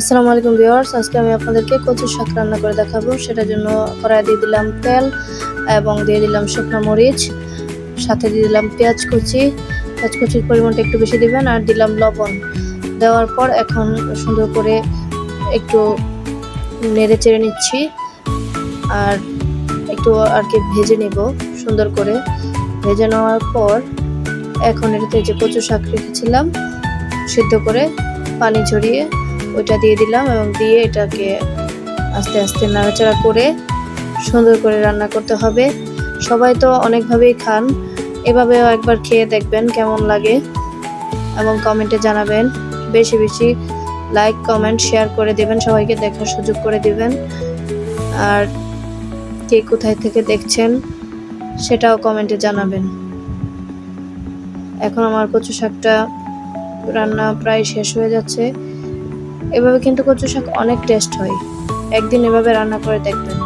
আসসালামু আলাইকুম ভিউয়ার্স, আজকে আমি আপনাদেরকে কচু শাক রান্না করে দেখাবো। সেটার জন্য কড়াই দিয়ে দিলাম তেল এবং দিয়ে দিলাম শুকনো মরিচ, সাথে দিয়ে দিলাম পেঁয়াজ কুচি। পেঁয়াজ কুচির পরিমাণটা একটু বেশি দিবেন আর দিলাম লবণ। দেওয়ার পর এখন সুন্দর করে একটু নেড়ে চেড়ে নিচ্ছি আর একটু আর কি ভেজে নেব সুন্দর করে। ভেজে নেওয়ার পর এখন এটাতে যে কচু শাক রেখেছিলাম, সিদ্ধ করে পানি ঝরিয়ে ওইটা দিয়ে দিলাম এবং দিয়ে এটাকে আস্তে আস্তে নাড়াচাড়া করে সুন্দর করে রান্না করতে হবে। সবাই তো অনেকভাবেই খান। এভাবেও একবার খেয়ে দেখবেন কেমন লাগে এবং কমেন্টে জানাবেন। বেশি বেশি লাইক, কমেন্ট, শেয়ার করে দেবেন, সবাইকে দেখার সুযোগ করে দেবেন। আর কে কোথায় থেকে দেখছেন সেটাও কমেন্টে জানাবেন। এখন আমার কচু শাকটা রান্না প্রায় শেষ হয়ে যাচ্ছে। এভাবে কিন্তু কচু শাক অনেক টেস্ট হয়। একদিন এভাবে রান্না করে দেখবেন।